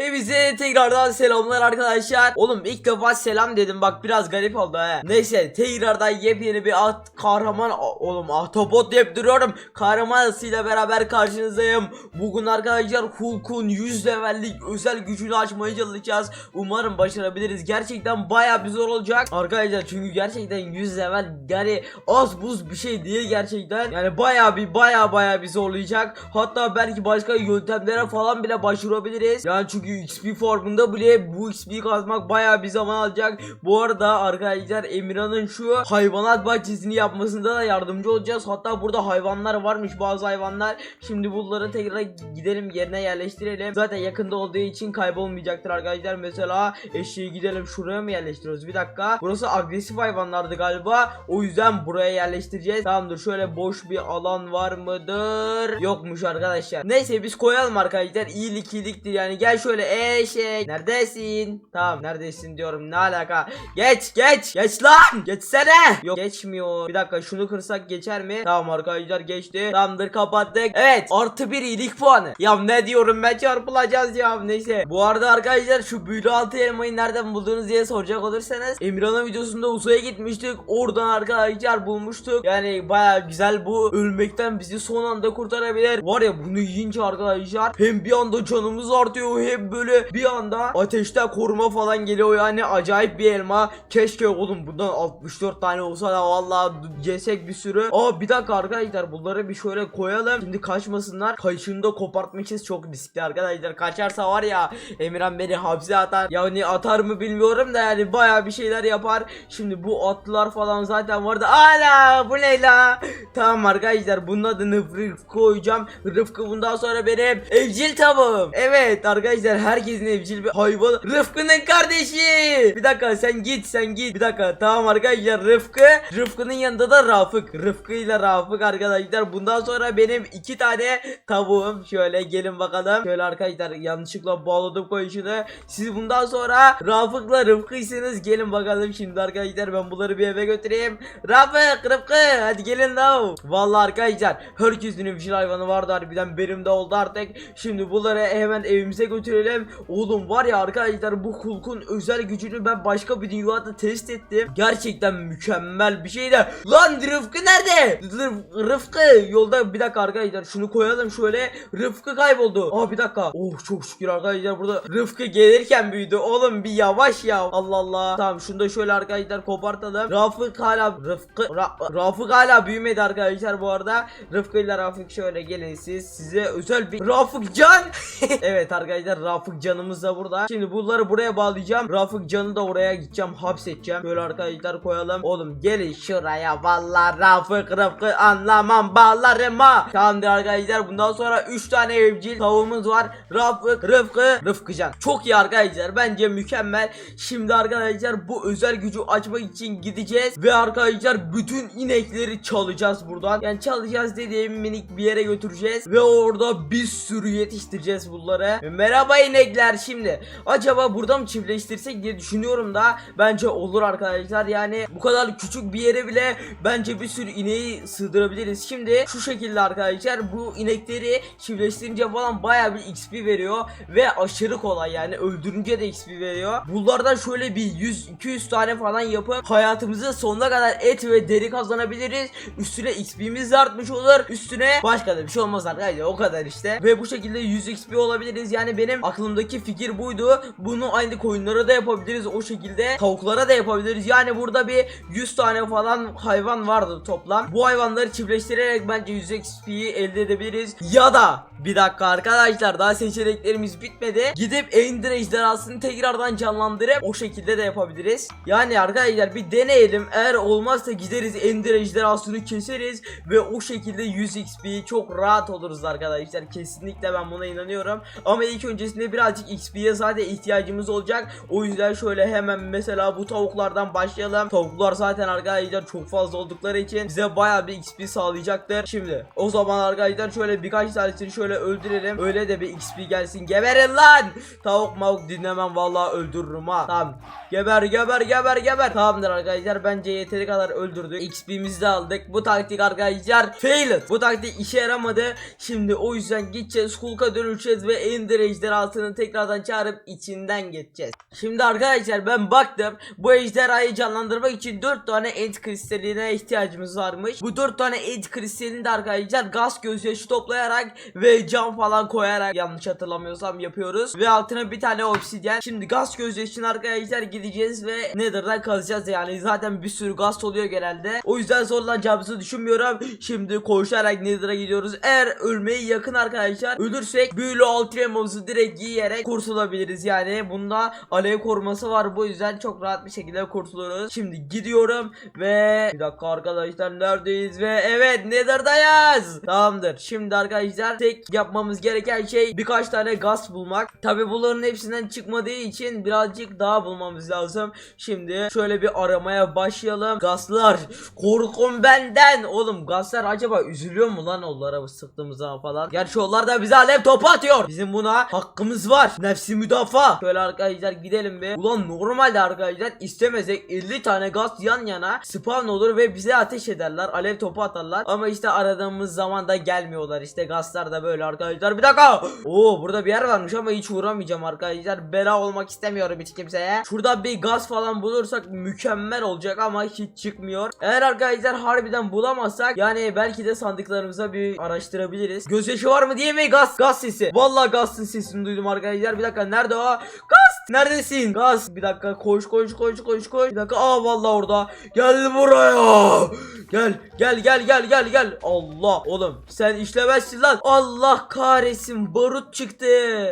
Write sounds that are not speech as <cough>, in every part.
Hepinize tekrardan selamlar arkadaşlar. Oğlum ilk defa selam dedim bak biraz garip oldu he. Neyse tekrardan yepyeni bir at kahraman oğlum ahtapot deyip duruyorum. Kahraman asıyla beraber karşınızdayım. Bugün arkadaşlar Hulk'un 100 levellik özel gücünü açmaya çalışacağız. Umarım başarabiliriz. Gerçekten baya bir zor olacak. Arkadaşlar çünkü gerçekten 100 level yani az buz bir şey değil gerçekten. Yani baya bir baya baya bir zorlayacak. Hatta belki başka yöntemlere falan bile başvurabiliriz. Yani çünkü XP formunda bile bu XP kazmak baya bir zaman alacak. Bu arada arkadaşlar Emirhan'ın şu hayvanat bahçesini yapmasında da yardımcı olacağız. Hatta burada hayvanlar varmış bazı hayvanlar. Şimdi bunları tekrar gidelim yerine yerleştirelim. Zaten yakında olduğu için kaybolmayacaktır arkadaşlar. Mesela eşeği gidelim şuraya mı yerleştiriyoruz? Bir dakika. Burası agresif hayvanlardı galiba. O yüzden buraya yerleştireceğiz. Tamamdır. Şöyle boş bir alan var mıdır? Yokmuş arkadaşlar. Neyse biz koyalım arkadaşlar. İyilik iyiliktir yani. Gel şöyle eşek. Neredesin? Tamam neredesin diyorum. Ne alaka? Geç geç. Geç lan. Geçsene. Yok geçmiyor. Bir dakika şunu kırsak geçer mi? Tamam arkadaşlar geçti. Tamamdır kapattık. Evet artı bir iyilik puanı. Ya ne diyorum ben çarpılacağız ya. Neyse. Bu arada arkadaşlar şu büyülü altı elmayı nereden buldunuz diye soracak olursanız. Emirhan'ın videosunda uzaya gitmiştik. Oradan arkadaşlar bulmuştuk. Yani baya güzel bu ölmekten bizi son anda kurtarabilir. Var ya bunu yiyince arkadaşlar hem bir anda canımız artıyor hem böyle bir anda ateşten koruma falan geliyor yani acayip bir elma. Keşke oğlum bundan 64 tane olsa da vallahi yesek bir sürü. Aa bir dakika arkadaşlar bunları bir şöyle koyalım. Şimdi kaçmasınlar. Kaşını da kopartmışız çok riskli arkadaşlar. Kaçarsa var ya Emirhan beni hapse atar. Yani atar mı bilmiyorum da yani baya bir şeyler yapar. Şimdi bu atlılar falan zaten vardı. Ala bu ne la? Tamam arkadaşlar bunun adını Rıfkı koyacağım. Rıfkı bundan sonra benim evcil tavuğum. Evet arkadaşlar herkesin evcil bir hayvan. Rıfkı'nın kardeşi. Bir dakika sen git sen git. Bir dakika tamam arkadaşlar Rıfkı. Rıfkı'nın yanında da Rafık. Rıfkı ile Rafık arkadaşlar. Bundan sonra benim iki tane tavuğum. Şöyle gelin bakalım. Şöyle arkadaşlar yanlışlıkla bağladım koyuşunu. Siz bundan sonra Rafık'la Rıfkı'ysınız. Gelin bakalım şimdi arkadaşlar ben bunları bir eve götüreyim. Rafık Rıfkı hadi gelin la. Vallahi arkadaşlar herkesin evcil hayvanı vardı harbiden benim de oldu artık. Şimdi bunları hemen evimize götürelim. Oğlum var ya arkadaşlar bu Hulk'un özel gücünü ben başka bir dünyada test ettim. Gerçekten mükemmel bir şey de. Lan Rıfkı nerede? Rıf- Rıfkı yolda bir dakika arkadaşlar şunu koyalım şöyle. Rıfkı kayboldu. Aa bir dakika. Oh çok şükür arkadaşlar burada Rıfkı gelirken büyüdü. Oğlum bir yavaş ya. Allah Allah. Tamam şunu da şöyle arkadaşlar kopartalım. Rafık hala Rıfkı Ra- Rafık hala büyümedi arkadaşlar bu arada. Rıfkı ile Rafık şöyle gelin siz. Size özel bir Rafık Can. <laughs> evet arkadaşlar Rafık Canımız da burada. Şimdi bunları buraya bağlayacağım. Rafık Can'ı da oraya gideceğim. Hapsedeceğim. Böyle arkadaşlar koyalım. Oğlum gelin şuraya. Vallahi Rafık Rıfkı anlamam bağlarım ha. Tamamdır arkadaşlar. Bundan sonra 3 tane evcil tavuğumuz var. Rafık Rıfkı Rıfkı Can. Çok iyi arkadaşlar. Bence mükemmel. Şimdi arkadaşlar bu özel gücü açmak için gideceğiz. Ve arkadaşlar bütün inekleri çalacağız buradan. Yani çalacağız dediğim minik bir yere götüreceğiz. Ve orada bir sürü yetiştireceğiz bunları. Merhaba inekler şimdi. Acaba burada mı çiftleştirsek diye düşünüyorum da bence olur arkadaşlar. Yani bu kadar küçük bir yere bile bence bir sürü ineği sığdırabiliriz. Şimdi şu şekilde arkadaşlar bu inekleri çiftleştirince falan baya bir XP veriyor ve aşırı kolay yani öldürünce de XP veriyor. Bunlardan şöyle bir 100-200 tane falan yapıp hayatımızı sonuna kadar et ve deri kazanabiliriz. Üstüne XP'miz artmış olur. Üstüne başka da bir şey olmaz arkadaşlar o kadar işte. Ve bu şekilde 100 XP olabiliriz. Yani benim aklımdaki fikir buydu. Bunu aynı koyunlara da yapabiliriz o şekilde. Tavuklara da yapabiliriz. Yani burada bir 100 tane falan hayvan vardı toplam. Bu hayvanları çiftleştirerek bence 100 XP'yi elde edebiliriz. Ya da bir dakika arkadaşlar daha seçeneklerimiz bitmedi. Gidip Ender ejderhasını tekrardan canlandırıp o şekilde de yapabiliriz. Yani arkadaşlar bir deneyelim. Eğer olmazsa gideriz Ender ejderhasını keseriz ve o şekilde 100 XP çok rahat oluruz arkadaşlar. Kesinlikle ben buna inanıyorum. Ama ilk öncesinde birazcık XP'ye zaten ihtiyacımız olacak. O yüzden şöyle hemen mesela bu tavuklardan başlayalım. Tavuklar zaten arkadaşlar çok fazla oldukları için bize baya bir XP sağlayacaktır. Şimdi o zaman arkadaşlar şöyle birkaç tanesini şöyle öldürelim. Öyle de bir XP gelsin. Geberin lan. Tavuk mavuk dinlemem vallahi öldürürüm ha. Tamam. Geber geber geber geber. Tamamdır arkadaşlar bence yeteri kadar öldürdük. XP'mizi de aldık. Bu taktik arkadaşlar failed. Bu taktik işe yaramadı. Şimdi o yüzden gideceğiz. Hulk'a dönüşeceğiz ve Ender ejderhasını tekrardan çağırıp içinden geçeceğiz. Şimdi arkadaşlar ben baktım. Bu ejderhayı canlandırmak için 4 tane end kristaline ihtiyacımız varmış. Bu 4 tane end kristalini de arkadaşlar gaz gözyaşı toplayarak ve cam falan koyarak yanlış hatırlamıyorsam yapıyoruz. Ve altına bir tane obsidyen. Şimdi gaz gözyaşını arkadaşlar gideceğiz ve Nether'dan kazacağız yani. Zaten bir sürü gaz oluyor genelde. O yüzden zorlanacağımızı düşünmüyorum. Şimdi koşarak Nether'a gidiyoruz. Eğer ölmeye yakın arkadaşlar ölürsek büyülü ultramamızı direkt giyerek kurtulabiliriz yani. Bunda alev koruması var bu yüzden çok rahat bir şekilde kurtuluruz. Şimdi gidiyorum ve bir dakika arkadaşlar neredeyiz ve evet Nether'dayız. Tamamdır. Şimdi arkadaşlar tek yapmamız gereken şey birkaç tane gaz bulmak. Tabi bunların hepsinden çıkmadığı için birazcık daha bulmamız lazım. Şimdi şöyle bir aramaya başlayalım. Gazlar korkun benden. Oğlum gazlar acaba üzülüyor mu lan onlara sıktığımız zaman falan. Gerçi onlar da bize alev topu atıyor. Bizim buna hakkımız var. Nefsi müdafaa. Şöyle arkadaşlar gidelim bir. Ulan normalde arkadaşlar istemezsek 50 tane gaz yan yana spawn olur ve bize ateş ederler. Alev topu atarlar. Ama işte aradığımız zaman da gelmiyorlar. İşte gazlar da böyle arkadaşlar. Bir dakika. <gasps> Oo burada bir yer varmış ama hiç uğramayacağım arkadaşlar. Bela olmak istemiyorum hiç kimseye. Şurada bir gaz falan bulursak mükemmel olacak ama hiç çıkmıyor. Eğer arkadaşlar harbiden bulamazsak yani belki de sandıklarımıza bir araştırabiliriz. Gözyaşı var mı diye mi gaz gaz sesi. Vallahi gazın sesini duydum arkadaşlar. Bir dakika nerede o? Gaz neredesin? Gaz bir dakika koş koş koş koş koş. Bir dakika aa vallahi orada. Gel buraya. Gel gel gel gel gel gel. Allah oğlum sen işlemezsin lan. Allah kahretsin barut çıktı.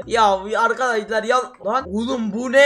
Ya arkadaşlar ya lan oğlum bu ne?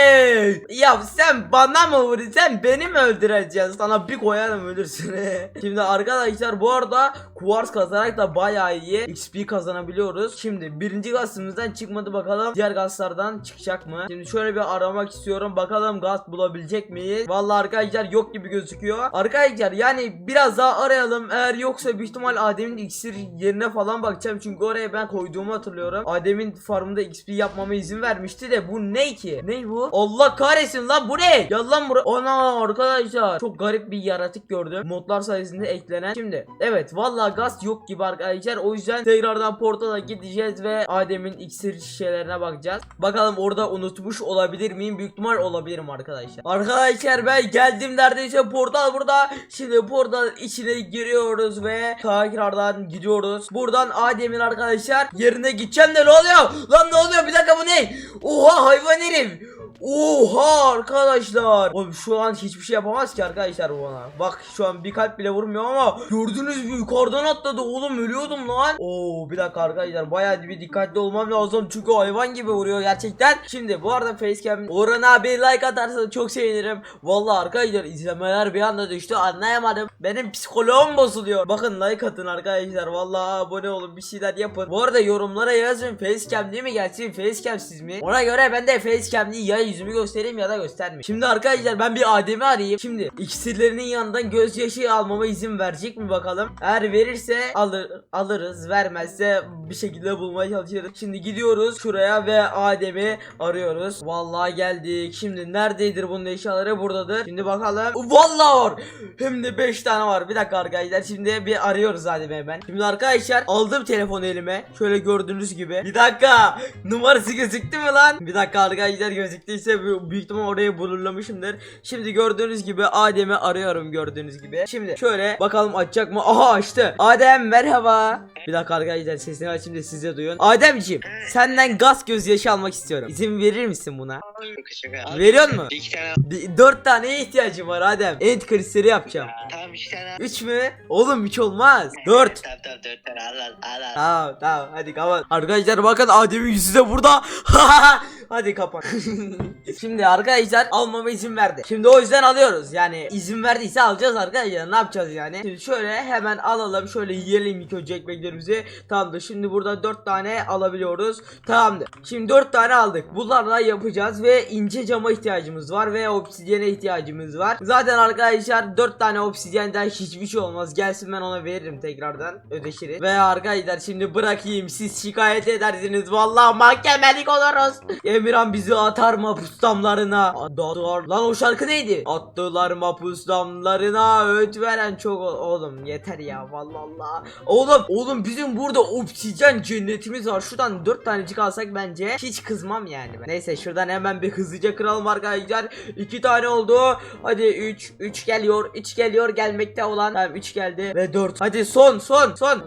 Ya sen bana mı vuruyorsun? Sen beni mi öldüreceksin? Sana bir koyarım ölürsün. <laughs> Şimdi arkadaşlar bu arada kuvars kazarak da bayağı iyi XP kazanabiliyoruz. Şimdi birinci gazımızdan çıkmadı bakalım. Diğer gazlardan çıkacak mı? Şimdi şöyle bir aramak istiyorum. Bakalım gaz bulabilecek miyiz? Vallahi arkadaşlar yok gibi gözüküyor. Arkadaşlar yani biraz daha arayalım. Eğer yoksa büyük ihtimal Adem'in iksir yerine falan bakacağım. Çünkü oraya ben koyduğumu hatırlıyorum. Adem'in farmında XP yapmama izin vermişti de bu ne ki? Ne bu? Allah kahretsin lan bu ne? Gel lan buraya. Ana arkadaşlar. Çok garip bir yaratık gördüm. Modlar sayesinde eklenen. Şimdi evet vallahi gaz yok gibi arkadaşlar. O yüzden tekrardan portala gideceğiz ve Adem'in iksir şişelerine bakacağız. Bakalım orada unutmuş olabilir miyim? Büyük ihtimal olabilirim arkadaşlar. Arkadaşlar ben geldim neredeyse portal burada. Şimdi portal içine giriyoruz ve tekrardan gidiyoruz. Buradan Adem'in arkadaşlar yerine gideceğim de ne oluyor? Lan ne oluyor? Bir dakika bu ne? Oha hayvan herif. Oha arkadaşlar. Oğlum şu an hiçbir şey yapamaz ki arkadaşlar bu bana. Bak şu an bir kalp bile vurmuyor ama gördünüz mü yukarıdan atladı oğlum ölüyordum lan. Oo bir dakika arkadaşlar bayağı bir dikkatli olmam lazım çünkü hayvan gibi vuruyor gerçekten. Şimdi bu arada facecam Orhan abi like atarsanız çok sevinirim. Vallahi arkadaşlar izlemeler bir anda düştü anlayamadım. Benim psikoloğum bozuluyor. Bakın like atın arkadaşlar. Vallahi abone olun bir şeyler yapın. Bu arada yorumlara yazın facecam değil mi gelsin facecam siz mi? Ona göre ben de facecam değil ya yüzümü göstereyim ya da göstermeyeyim. Şimdi arkadaşlar ben bir Adem'i arayayım. Şimdi iksirlerinin yanından gözyaşı almama izin verecek mi bakalım. Eğer verirse alır alırız. Vermezse bir şekilde bulmaya çalışırız. Şimdi gidiyoruz şuraya ve Adem'i arıyoruz. Vallahi geldik. Şimdi neredeydir bunun eşyaları? Buradadır. Şimdi bakalım. Vallahi var. Hem de 5 tane var. Bir dakika arkadaşlar. Şimdi bir arıyoruz Adem'i hemen. Şimdi arkadaşlar aldım telefonu elime. Şöyle gördüğünüz gibi. Bir dakika. Numarası gözüktü mü lan? Bir dakika arkadaşlar gözüktüyse bu- büyük ihtimal oraya bulurlamışımdır. Şimdi gördüğünüz gibi Adem'i arıyorum gördüğünüz gibi. Şimdi şöyle bakalım açacak mı? Aha açtı. Adem merhaba. Bir dakika arkadaşlar sesini açayım da siz de duyun. Ademciğim senden gaz gözyaşı almak istiyorum. İzin verir misin buna? Veriyor? Bir iki tane Dört taneye ihtiyacım var Adem. End kristali yapacağım. Tamam iki tane. Üç mü? Oğlum üç olmaz. Dört. Tamam tamam dört tane al al al al. Tamam tamam hadi kapat. Arkadaşlar bakın Adem'in yüzü de burada. <laughs> Hadi kapat. <laughs> Şimdi arkadaşlar almama izin verdi. Şimdi o yüzden alıyoruz. Yani izin verdiyse alacağız arkadaşlar. Ne yapacağız yani? Şimdi şöyle hemen alalım. Şöyle yiyelim ilk önce ekmeklerimizi. Tamamdır. Şimdi burada 4 tane alabiliyoruz. Tamamdır. Şimdi 4 tane aldık. Bunlarla yapacağız ve ince cama ihtiyacımız var ve obsidiyene ihtiyacımız var. Zaten arkadaşlar 4 tane obsidiyenden hiçbir şey olmaz. Gelsin ben ona veririm tekrardan. Ödeşiriz. Ve arkadaşlar şimdi bırakayım. Siz şikayet edersiniz. Vallahi mahkemelik oluruz. <laughs> Emirhan bizi atar mapus damlarına. Atar. Lan o şarkı neydi? Attılar mapus damlarına. Öğüt veren çok oğlum yeter ya vallahi Allah. Oğlum oğlum bizim burada obsidyen cennetimiz var. Şuradan 4 tanecik alsak bence hiç kızmam yani. Neyse şuradan hemen bir hızlıca kıralım arkadaşlar. 2 tane oldu. Hadi 3 3 geliyor. 3 geliyor gelmekte olan. Tamam 3 geldi ve 4. Hadi son son son.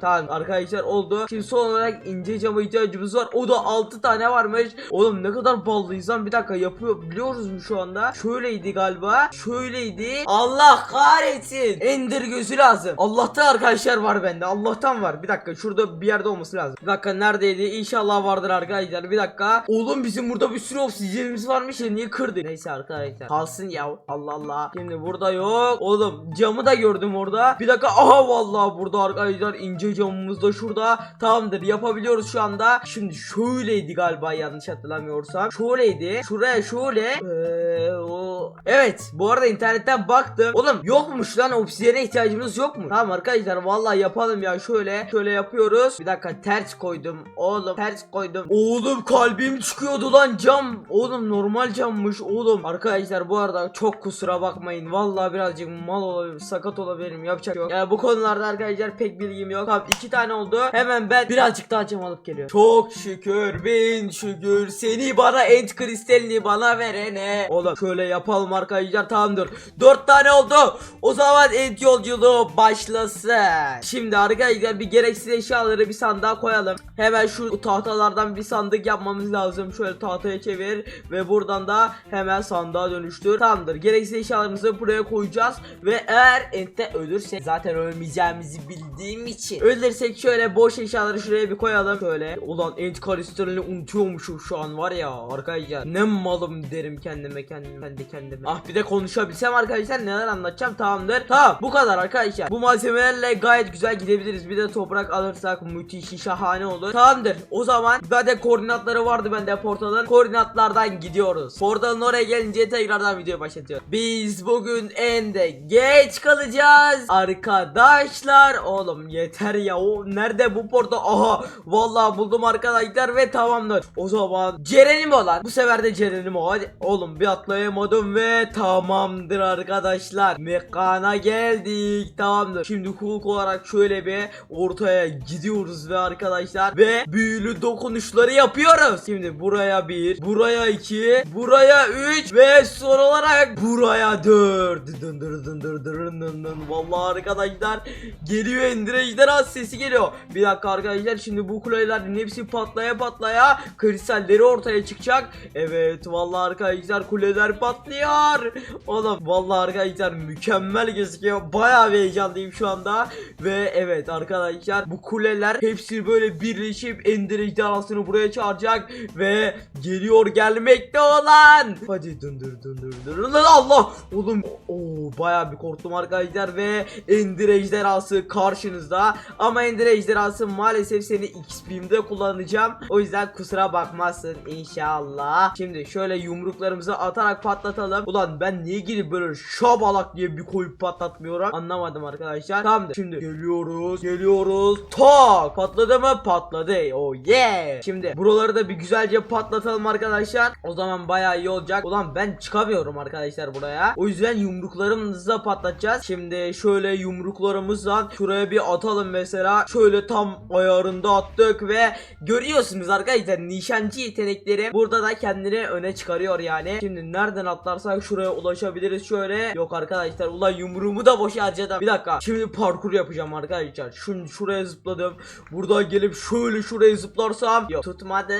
Tamam arkadaşlar oldu. Şimdi son olarak ince cama ihtiyacımız var. O da 6 tane varmış. Oğlum ne kadar ballıyız lan bir dakika yapıyor biliyoruz mu şu anda? Şöyleydi galiba. Şöyleydi. Allah kahretsin. Ender gözü lazım. Allah'tan arkadaşlar var bende. Allah'tan var. Bir dakika şurada bir yerde olması lazım. Bir dakika neredeydi? İnşallah vardır arkadaşlar. Bir dakika. Oğlum bizim burada bir sürü obsidyenimiz varmış ya niye kırdı? Neyse arkadaşlar. Kalsın ya. Allah Allah. Şimdi burada yok. Oğlum camı da gördüm orada. Bir dakika. Aha vallahi burada arkadaşlar ince camımız da şurada. Tamamdır yapabiliyoruz şu anda. Şimdi şöyleydi galiba yanlış hatırlamıyorsam. Şöyleydi. Şuraya şöyle. Ee, o... Evet. Bu arada internetten baktım. Oğlum yokmuş lan obsidiyene ihtiyacımız yok mu? Tamam arkadaşlar vallahi yapalım ya şöyle. Şöyle yapıyoruz. Bir dakika ters koydum. Oğlum ters koydum. Oğlum kalbim çıkıyordu lan cam. Oğlum normal cammış oğlum. Arkadaşlar bu arada çok kusura bakmayın. Vallahi birazcık mal olabilirim. Sakat olabilirim. Yapacak yok. Yani bu konularda arkadaşlar pek bilgim yok. Tamam iki tane oldu. Hemen ben birazcık daha cam alıp geliyorum. Çok şükür bin şükür seni bana ent kristalini bana verene. Oğlum şöyle yapalım arkadaşlar tamamdır. Dört tane oldu. O zaman ent yolculuğu başlasın. Şimdi arkadaşlar bir gereksiz eşyaları bir sandığa koyalım. Hemen şu tahtalardan bir sandık yapmamız lazım. Şöyle tahtaya çevir ve buradan da hemen sandığa dönüştür. Tamamdır. Gereksiz eşyalarımızı buraya koyacağız ve eğer entte ölürsek zaten ölmeyeceğimizi bildiğim için ölürsek şöyle boş eşyaları şuraya bir koyalım. Şöyle ulan ent kristalini unutuyormuşum şu an var ya arkadaşlar. Ne malım derim kendime kendime kendi kendime. Ah bir de konuşabilsem arkadaşlar neler anlatacağım tamamdır. Tamam bu kadar arkadaşlar. Bu malzemelerle gayet güzel gidebiliriz. Bir de toprak alırsak müthiş şahane olur. Tamamdır. O zaman zaten koordinatları vardı bende portalın. Koordinatlardan gidiyoruz. Portalın oraya gelince tekrardan video başlatıyor. Biz bugün ende geç kalacağız. Arkadaşlar oğlum yeter ya. O nerede bu portal? Aha vallahi buldum arkadaşlar ve tamamdır. O zaman Ceren'im olan. Bu sefer de Ceren'im o. Hadi oğlum bir atlayamadım ve tamamdır arkadaşlar. Mekana geldik. Tamamdır. Şimdi Hulk olarak şöyle bir ortaya gidiyoruz ve arkadaşlar ve büyülü dokunuşları yapıyoruz. Şimdi buraya bir, buraya iki, buraya üç ve son olarak buraya dört. Dın dın dın dın dın dın dın. Vallahi arkadaşlar geliyor Ender Ejderha sesi geliyor. Bir dakika arkadaşlar şimdi bu kulelerin hepsi patlaya patlaya kristalleri ortaya çıkacak. Evet vallahi arkadaşlar kuleler patlıyor. Oğlum vallahi arkadaşlar mükemmel gözüküyor. Bayağı heyecanlıyım şu anda. Ve evet arkadaşlar bu kuleler hepsi böyle birleşip Ender Ejderhasını buraya çağıracak ve geliyor gelmekte olan. Hadi döndür döndür döndür. Allah! Oğlum o bayağı bir korktum arkadaşlar ve Ender Ejderhası karşınızda. Ama Ender Ejderhası maalesef seni XP'imde kullanacağım. O yüzden kusura bakmazsın inşallah. Şimdi şöyle yumruklarımızı atarak patlatalım. Ulan ben niye gidip böyle şabalak diye bir koyup patlatmıyorum anlamadım arkadaşlar. Tamamdır. Şimdi geliyoruz geliyoruz. Tak patladı mı patladı. Oh yeah. Şimdi buraları da bir güzelce patlatalım arkadaşlar. O zaman bayağı iyi olacak. Ulan ben çıkamıyorum arkadaşlar buraya. O yüzden yumruklarımızla patlatacağız. Şimdi şöyle yumruklarımızla şuraya bir atalım mesela. Şöyle tam ayarında attık ve görüyorsunuz arkadaşlar nişancı yetenekleri burada da kendini öne çıkarıyor yani. Şimdi nereden atlarsak şuraya ulaşabiliriz şöyle. Yok arkadaşlar ulan yumruğumu da boşa harcadım. Bir dakika. Şimdi parkur yapacağım arkadaşlar. Şunu şuraya zıpladım. Buradan gelip şöyle şuraya zıplarsam. Yok tutmadı.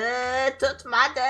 Tutmadı.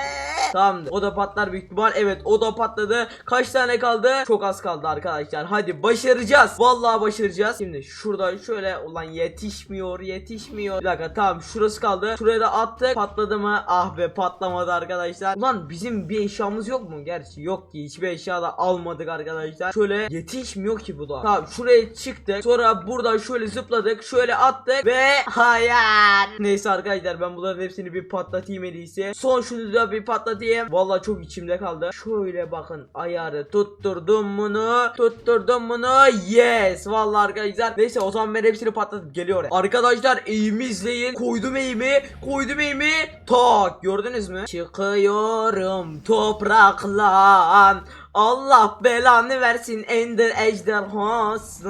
Tamamdır. O da patlar büyük ihtimal. Evet o da patladı. Kaç tane kaldı? Çok az kaldı arkadaşlar. Hadi başaracağız. Vallahi başaracağız. Şimdi şuradan şöyle ulan yetişmiyor yetişmiyor. Bir dakika tamam şurası kaldı. Şuraya da attık. Patladı mı? Ah be patlamadı arkadaşlar. Ulan bizim bir eşyamız yok mu? Gerçi yok ki hiçbir eşya da almadık arkadaşlar. Şöyle yetişmiyor ki bu da. Tamam şuraya çıktık. Sonra buradan şöyle zıpladık. Şöyle attık ve <laughs> hayal. Neyse arkadaşlar ben bunların hepsini bir patlatayım en. Son şunu da bir patlatayım. Vallahi çok içimde kaldı. Şöyle bakın ayarı tutturdum bunu. Tutturdum bunu. Yes. Vallahi arkadaşlar. Neyse o zaman ben hepsini patlatıp geliyorum. Arkadaşlar eğimi izleyin. Koydum eğimi. Koydum eğimi. Tak. Gördünüz mü? Çıkıyorum topraklan. Allah belanı versin Ender ejderhası.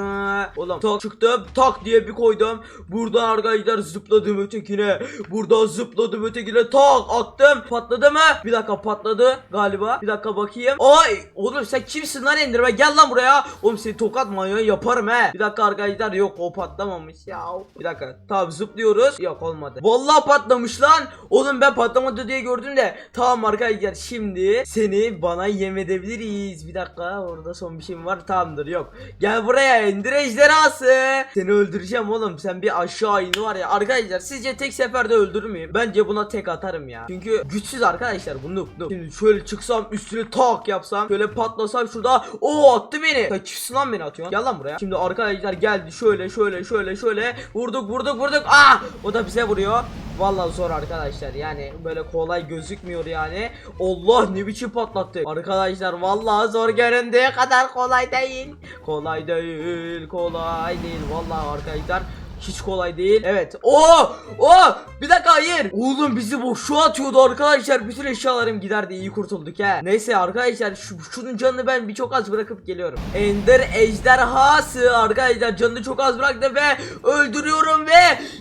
Oğlum tak çıktım tak diye bir koydum. Buradan arkadaşlar zıpladım ötekine. Buradan zıpladım ötekine tak attım. Patladı mı? Bir dakika patladı galiba. Bir dakika bakayım. Ay oğlum sen kimsin lan Enderman? Gel lan buraya. Oğlum seni tokat manyağı yaparım he. Bir dakika arkadaşlar yok o patlamamış ya. Bir dakika. Tamam zıplıyoruz. Yok olmadı. Vallahi patlamış lan. Oğlum ben patlamadı diye gördüm de. Tamam arkadaşlar şimdi seni bana yem edebiliriz. Bir dakika orada son bir şeyim var. Tamamdır yok. Gel buraya Ender ejderhası. Seni öldüreceğim oğlum. Sen bir aşağı in var ya. Arkadaşlar sizce tek seferde öldürür müyüm? Bence buna tek atarım ya. Çünkü güçsüz arkadaşlar bu noob noob. Şimdi şöyle çıksam üstüne tak yapsam. Şöyle patlasam şurada. o attı beni. Sen kimsin lan beni atıyorsun? Gel lan buraya. Şimdi arkadaşlar geldi şöyle şöyle şöyle şöyle. Vurduk vurduk vurduk. Ah! O da bize vuruyor. Vallahi zor arkadaşlar yani böyle kolay gözükmüyor yani Allah ne biçim patlattı Arkadaşlar vallahi zor göründüğü kadar kolay değil Kolay değil kolay değil vallahi arkadaşlar hiç kolay değil. Evet. Oo! Oo! Bir dakika hayır. Oğlum bizi boşluğa atıyordu arkadaşlar. Bütün eşyalarım giderdi. iyi kurtulduk he. Neyse arkadaşlar şu, şunun canını ben bir çok az bırakıp geliyorum. Ender ejderhası arkadaşlar canını çok az bıraktı ve öldürüyorum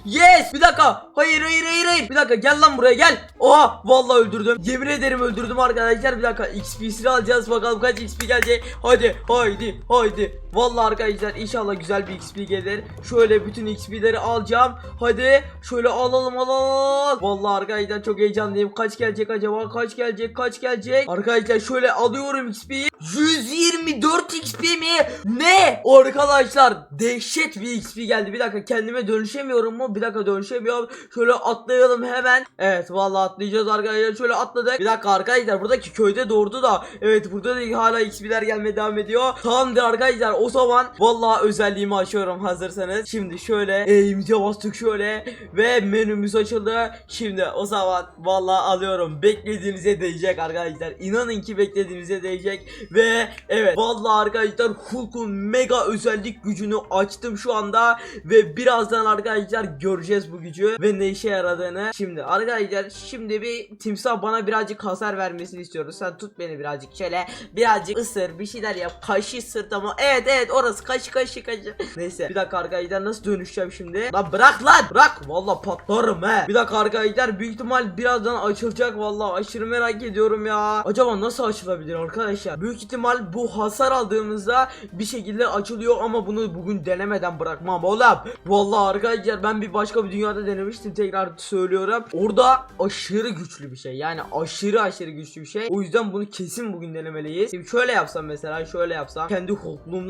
yes. Bir dakika. Hayır hayır hayır hayır. Bir dakika gel lan buraya gel. Oha vallahi öldürdüm. Yemin ederim öldürdüm arkadaşlar. Bir dakika XP'sini alacağız bakalım kaç XP gelecek. Hadi haydi haydi. Vallahi arkadaşlar inşallah güzel bir XP gelir. Şöyle bütün XP'leri alacağım. Hadi şöyle alalım alalım. Vallahi arkadaşlar çok heyecanlıyım. Kaç gelecek acaba? Kaç gelecek? Kaç gelecek? Arkadaşlar şöyle alıyorum XP'yi. 124 XP mi? Ne? Arkadaşlar dehşet bir XP geldi. Bir dakika kendime dönüşemiyorum mu? Bir dakika dönüşemiyorum. Şöyle atlayalım hemen. Evet vallahi atlayacağız arkadaşlar. Şöyle atladık. Bir dakika arkadaşlar buradaki köyde doğurdu da. Evet burada da hala XP'ler gelmeye devam ediyor. Tamamdır arkadaşlar. O zaman vallahi özelliğimi açıyorum hazırsanız. Şimdi şöyle eğimize bastık şöyle ve menümüz açıldı. Şimdi o zaman vallahi alıyorum. Beklediğinize değecek arkadaşlar. İnanın ki beklediğinize değecek ve evet vallahi arkadaşlar Hulk'un mega özellik gücünü açtım şu anda ve birazdan arkadaşlar göreceğiz bu gücü ve ne işe yaradığını. Şimdi arkadaşlar şimdi bir timsah bana birazcık hasar vermesini istiyoruz. Sen tut beni birazcık şöyle birazcık ısır bir şeyler yap. Kaşı sırtama. Evet evet orası kaşı kaşı kaşı. Neyse bir dakika arkadaşlar nasıl dönüşeceğim şimdi? Lan bırak lan bırak. Vallahi patlarım he. Bir dakika arkadaşlar büyük ihtimal birazdan açılacak vallahi aşırı merak ediyorum ya. Acaba nasıl açılabilir arkadaşlar? Büyük ihtimal bu hasar aldığımızda bir şekilde açılıyor ama bunu bugün denemeden bırakmam oğlum. Vallahi arkadaşlar ben bir başka bir dünyada denemiştim tekrar söylüyorum. Orada aşırı güçlü bir şey. Yani aşırı aşırı güçlü bir şey. O yüzden bunu kesin bugün denemeliyiz. Şimdi şöyle yapsam mesela şöyle yapsam kendi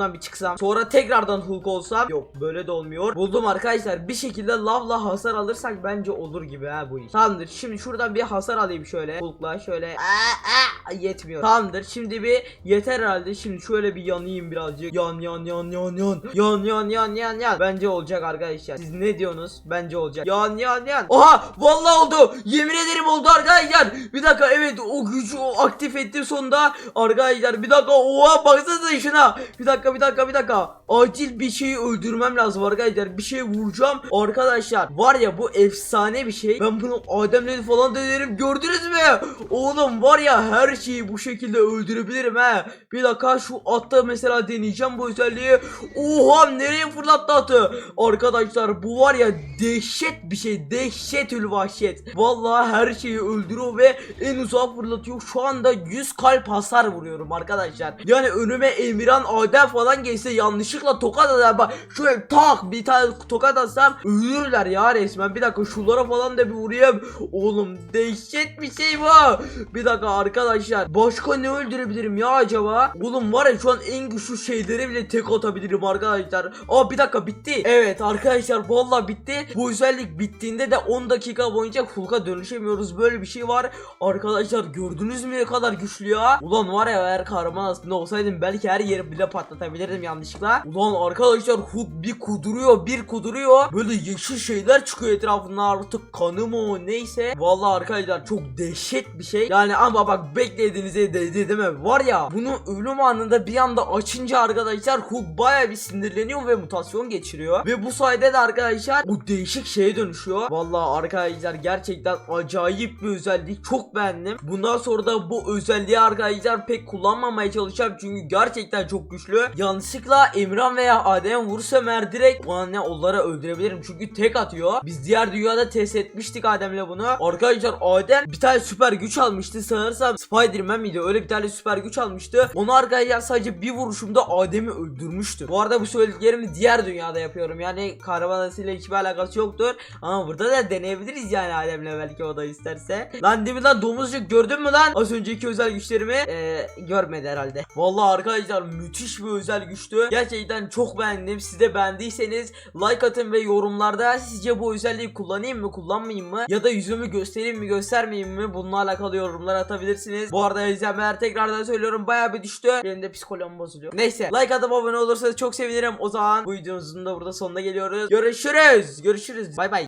şuradan bir çıksam. Sonra tekrardan hook olsam. Yok böyle de olmuyor. Buldum arkadaşlar. Bir şekilde lavla hasar alırsak bence olur gibi ha bu iş. Tamamdır. Şimdi şuradan bir hasar alayım şöyle. Hook'la şöyle. Aa, yetmiyor. Tamamdır. Şimdi bir yeter herhalde. Şimdi şöyle bir yanayım birazcık. Yan yan yan yan yan. Yan yan yan yan yan. Bence olacak arkadaşlar. Siz ne diyorsunuz? Bence olacak. Yan yan yan. Oha vallahi oldu. Yemin ederim oldu arkadaşlar. Bir dakika evet o gücü aktif ettim sonunda. Arkadaşlar bir dakika oha baksanıza işine. Bir dakika bir dakika bir dakika. Acil bir şeyi öldürmem lazım arkadaşlar. Bir şey vuracağım. Arkadaşlar var ya bu efsane bir şey. Ben bunu Ademleri falan denerim. Gördünüz mü? Oğlum var ya her şeyi bu şekilde öldürebilirim he. Bir dakika şu atta mesela deneyeceğim bu özelliği. Oha nereye fırlattı atı? Arkadaşlar bu var ya dehşet bir şey. Dehşetül vahşet. Vallahi her şeyi öldürüyor ve en uzağa fırlatıyor. Şu anda 100 kalp hasar vuruyorum arkadaşlar. Yani önüme Emirhan Adem falan geçse yanlışlıkla tokat atar. Bak şöyle tak bir tane tokat atsam ölürler ya resmen. Bir dakika şulara falan da bir vurayım. Oğlum dehşet bir şey bu. Bir dakika arkadaşlar. Başka ne öldürebilirim ya acaba? Oğlum var ya şu an en güçlü şeyleri bile tek atabilirim arkadaşlar. Aa bir dakika bitti. Evet arkadaşlar vallahi bitti. Bu özellik bittiğinde de 10 dakika boyunca Hulk'a dönüşemiyoruz. Böyle bir şey var. Arkadaşlar gördünüz mü ne kadar güçlü ya? Ulan var ya eğer kahraman aslında olsaydım belki her yeri bile patlatabilirdim yanlışlıkla. Ulan arkadaşlar Hulk bir kuduruyor bir kuduruyor. Böyle yeşil şeyler çıkıyor etrafından artık kanı mı neyse. Vallahi arkadaşlar çok dehşet bir şey. Yani ama bak beklediğinize değdi değil mi? Var ya bunu ölüm anında bir anda açınca arkadaşlar Hulk baya bir sinirleniyor ve mutasyon geçiriyor. Ve bu sayede de arkadaşlar bu değişik şeye dönüşüyor. Vallahi arkadaşlar gerçekten acayip bir özellik. Çok beğendim. Bundan sonra da bu özelliği arkadaşlar pek kullanmamaya çalışacağım. Çünkü gerçekten çok güçlü. Yanlışlıkla Emran veya Adem vursa eğer direkt o an ne onları öldürebilirim. Çünkü tek atıyor. Biz diğer dünyada test etmiştik Adem'le bunu. Arkadaşlar Adem bir tane süper güç almıştı. Sanırsam Spider-Man miydi? Öyle bir tane süper güç almıştı. Onu arkadaşlar sadece bir vuruşumda Adem'i öldürmüştü. Bu arada bu söylediklerimi diğer dünyada yapıyorum. Yani kahraman ile hiçbir alakası yoktur. Ama burada da deneyebiliriz yani Adem'le belki o da isterse. Lan değil mi lan domuzcuk gördün mü lan? Az önceki özel güçlerimi ee, görmedi herhalde. Vallahi arkadaşlar müthiş bir özel güçtü. Gerçekten çok beğendim. Siz de beğendiyseniz like atın ve yorumlarda sizce bu özelliği kullanayım mı kullanmayayım mı? Ya da yüzümü göstereyim mi göstermeyeyim mi? Bununla alakalı yorumlar atabilirsiniz. Bu arada izleyenler tekrardan söylüyorum bayağı bir düştü. Benim de psikolojim bozuluyor. Neyse like atıp abone olursanız çok sevinirim. O zaman bu videomuzun da burada sonuna geliyoruz. Görüşürüz. Görüşürüz. Bay bay.